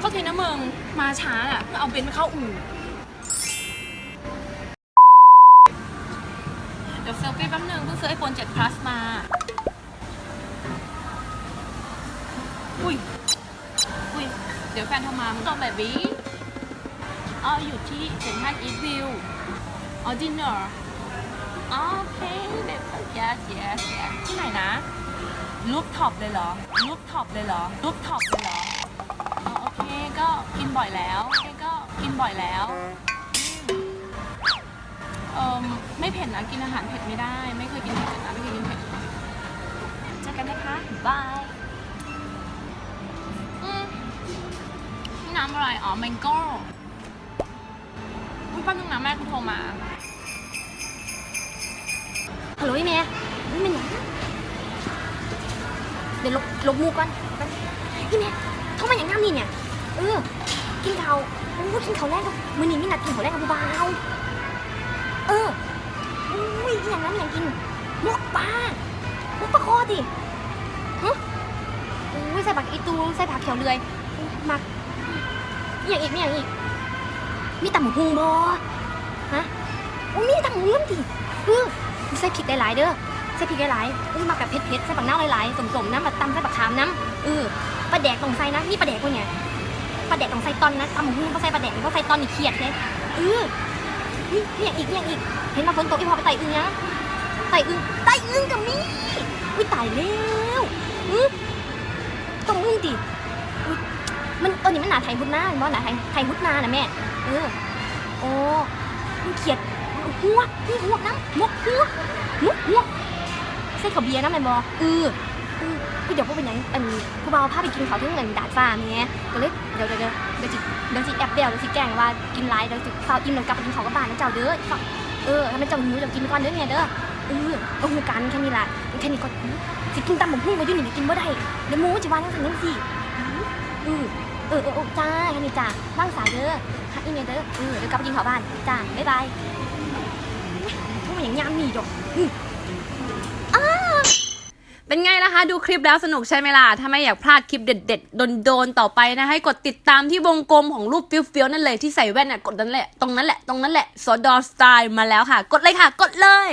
เข้าทีนะมึงมาช้าอะเอาเบนซ์ไปเข้าอู่เดี๋ยวเซลฟี่แป๊บนึงเพิ่งซื้อไอโฟน7 plus มา อุ้ย อุ้ย เดี๋ยวแฟนโทรมามึงต้องแบบบี้อ๋ออยู่ที่เซ็นทรัลอีทวิวอ๋อดินเนอร์โอเคเด็ด yes yes yes ที่ไหนนะลูกท็อปเลยเหรอลูกท็อปเลยเหรอลูกท็อปเลยเหรอ อ๋อโอเคก็กินบ่อยแล้วโอเคก็กินบ่อยแล้วเอ่มไม่เผ็ดนะกินอาหารเผ็ดไม่ได้ ไม่เคยกินเผ็ดนะไม่เคยกินเผ็ดเจอกันนะคะบายอืมน้ำอะไรอ๋อแมงโก้อุ้ยแป๊บนึงนะแม่กูโทรมาฮัลโหลพี่เมย์นี่มันหยังเดี๋ยวลบลบมูก่อนพี่เมย์โทรมาอย่างงามนี่เนี่ย เออ กินเขาโอ้กินเขาแรกกับมือนี้มีนัดกินเขาแรกกับผู้บ่าวเอออุ้ยอย่างนั้นอย่างกินมกปลาหมกปลาคอดิฮะอุ้ยใส่ผักอีตูใส่ผักเขียวเลือยมักอย่างอีกมีอย่างอีก มีตำหมูหุงบ่ฮะอุ้ยมีตำหมูเลื่อมดิเออใส่พริกหลายๆเด้อใส่พริกหลายๆอุ้ยมาแบบเผ็ดๆใส่ปักน้าหลายๆสมๆน้ำแบบตำใส่ปักขามน้ำเออปลาแดกต้องใส่นะนี่ปลาแดกวะเนี่ย ปลาแดกต้องใส่ตอนนะตำหมูหุ้งก็ใส่ปลาแดกก็ใส่ตอนนี่เครียดเลยเออนี่นี่อย่างอีกนี่อย่างอีก เห็นมาฝนตกอีพอไปไต่อึงยังไต่อึงไต่อึงกับมี่อุ้ยตายแล้วอือต้องอึ้งดิมันเออนี่มันหนาไทยพุทธนาเห็นบ่หนาไทยไทยพุทธนานะแม่เออโอ้มันเขียดหัวหัวหัวน้ำหัวหัวมุกมุกใส่ข้าเบียร์นะแม่นบอเออ เออคือเดี๋ยวพวกเป็นหยังอันผู้เบาพาไปกินข้าวที่เงินดาดฟ้าแม่ก็เลยเดี๋ยวเดี๋ยวเดี๋ยวเดี๋ยวจิเดี๋ยวจิแอบเดียวเดี๋ยวจิแกล้งว่ากินไรเดี๋ยวจิข้าวอิ่มแล้วกลับไปกินข้าวกับบ้านนะเจ้าเด้อฝากเออถ้ามันเจ้าหิวเดี๋ยวกินก่อนเด้อแม่เด้อเออเอาหูกันแค่นี้ล่ะแค่นี้ก็สิกินตำบักหุ่งไปอยู่นี่กินบ่ได้เดี๋ยวหมูจะว่าจังซั่นจังซี่เออเออเออเออจ้าแค่นี้จ้าว่างสายเด้อฮักอีเมลเด้อเออเดี๋ยวกลับไปกินข้าวบ้านจ้าบ๊ายบายพวกมันอย่างยามนี่ดอก เป็นไงล่ะคะดูคลิปแล้วสนุกใช่ไหมล่ะ ถ้าไม่อยากพลาดคลิปเด็ดๆ โดนๆ ต่อไปนะ ให้กดติดตามที่วงกลมของรูปฟิวๆนั่นเลยที่ใส่แว่นน่ะกดนั่นแหละ ตรงนั้นแหละ ตรงนั้นแหละสอดอสไตล์มาแล้วค่ะ กดเลยค่ะ กดเลย